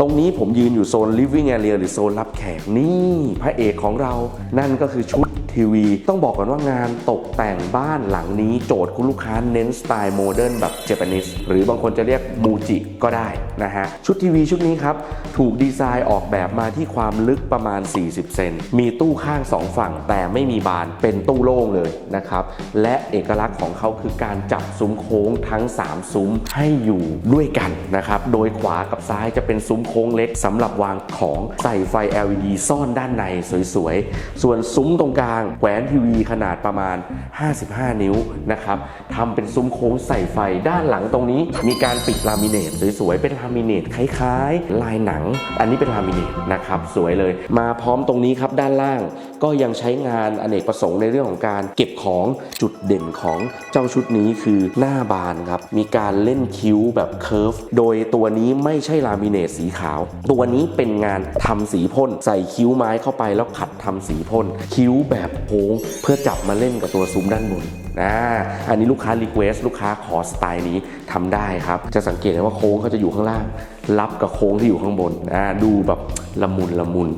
ตรงนี้ผมยืนอยู่โซน living area หรือโซนรับแขกนี่ พระเอกของเรานั่นก็คือชุด ทีวี ต้องบอกก่อนว่างานตกแต่งบ้านหลังนี้โจทย์คุณลูกค้าเน้นสไตล์โมเดิร์นแบบเจแปนิสหรือบางคนจะเรียกมูจิก็ได้นะฮะ ชุดทีวีชุดนี้ครับ ถูกดีไซน์ออกแบบมาที่ความลึกประมาณ 40 เซน มีตู้ข้าง 2 ฝั่ง แต่ไม่มีบานเป็นตู้โล่งเลยนะครับ และเอกลักษณ์ของเขาคือการจับซุ้มโค้งทั้ง 3 ซุ้มให้อยู่ด้วยกันนะครับ โดยขวากับซ้ายจะเป็นซุ้มโค้งเล็กสำหรับวางของใส่ไฟ LED ซ่อนด้านในสวยๆ ส่วนซุ้มตรงกลางแหวนทีวีขนาดประมาณ 55 นิ้วนะครับทำเป็นซุ้มโค้งใส่ไฟด้านหลังตรงนี้ มีการปิดลามิเนตสวยๆ เป็นลามิเนตคล้ายๆ ลายหนัง อันนี้เป็นลามิเนตนะครับสวยเลย มาพร้อมตรงนี้ครับด้านล่างก็ยังใช้งานอเนกประสงค์ในเรื่องของการเก็บของจุดเด่นของเจ้าชุดนี้คือหน้าบานครับ มีการเล่นคิ้วแบบเคิร์ฟ โดยตัวนี้ไม่ใช่ลามิเนตสีขาว ตัวนี้เป็นงานทำสีพ่น ใส่คิ้วไม้เข้าไปแล้วขัดทำสีพ่น คิ้วแบบโค้งเพื่อจับมาเล่นกับตัวซุ้มด้านบนนะอันนี้ลูกค้ารีเควสลูกค้าขอสไตล์นี้ทำได้ครับ จะสังเกตได้ว่าโค้งเขาจะอยู่ข้างล่างรับกับโค้งที่อยู่ข้างบนนะดูแบบละมุนละมุน